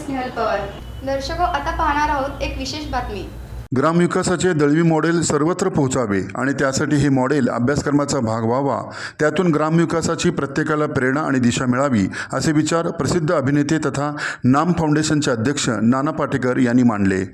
स्नेहल पवार. हो, आता पाहणार आहोत एक विशेष बातमी. ग्रामविकासाचे दळवी मॉडेल सर्वत्र पोहोचावे आणि त्यासाठी हे मॉडेल अभ्यासक्रमाचा भाग व्हावा. त्यातून ग्रामविकासाची प्रत्येकाला प्रेरणा आणि दिशा मिळावी असे विचार प्रसिद्ध अभिनेते तथा नाम फाउंडेशनचे अध्यक्ष नाना पाटेकर यांनी मांडले.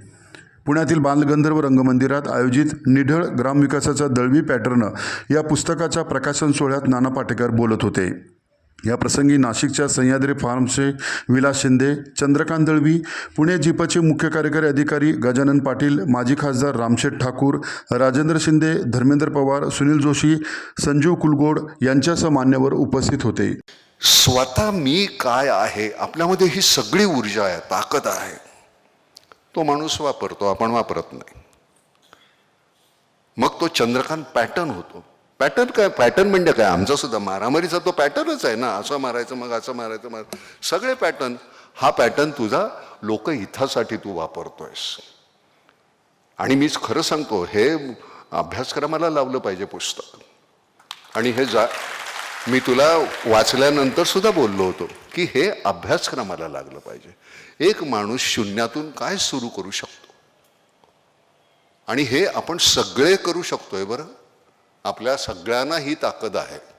पुण्यातील बालगंधर्व रंगमंदिरात आयोजित निढळ ग्रामविकासाचा दळवी पॅटर्न या पुस्तकाच्या प्रकाशन सोहळ्यात नाना पाटेकर बोलत होते. या प्रसंगी नाशिकच्या सह्याद्री फार्मचे विलास शिंदे चंद्रकांत दळवी पुणे जिपचे मुख्य कार्यकारी अधिकारी गजानन पाटील माजी खासदार रामशेठ ठाकूर राजेंद्र शिंदे धर्मेंद्र पवार सुनील जोशी संजीव कुलगोड यांच्यासह मान्यवर उपस्थित होते. स्वतः मी काय आहे? आपल्यामध्ये ही सगळी ऊर्जा आहे ताकद आहे. तो माणूस वापरतो आपण वापरत नाही. मग तो चंद्रकांत पॅटर्न होतो. पॅटर्न काय? पॅटर्न म्हणजे काय? आमचा सुद्धा मारामारीचा तो पॅटर्नच आहे ना. असं मारायचं मग असं मारायचं मार सगळे पॅटर्न हा पॅटर्न तुझा लोकहितासाठी तू वापरतोयस. आणि मीच खरं सांगतो हे अभ्यासक्रमाला लावलं पाहिजे पुस्तक. आणि हे जा मी तुला वाचल्यानंतर सुद्धा बोललो होतो की हे अभ्यासक्रमाला लागलं पाहिजे. एक माणूस शून्यातून काय सुरू करू शकतो? आणि हे आपण सगळे करू शकतोय बरं? आपल्या सगळ्यांना ही ताकद आहे.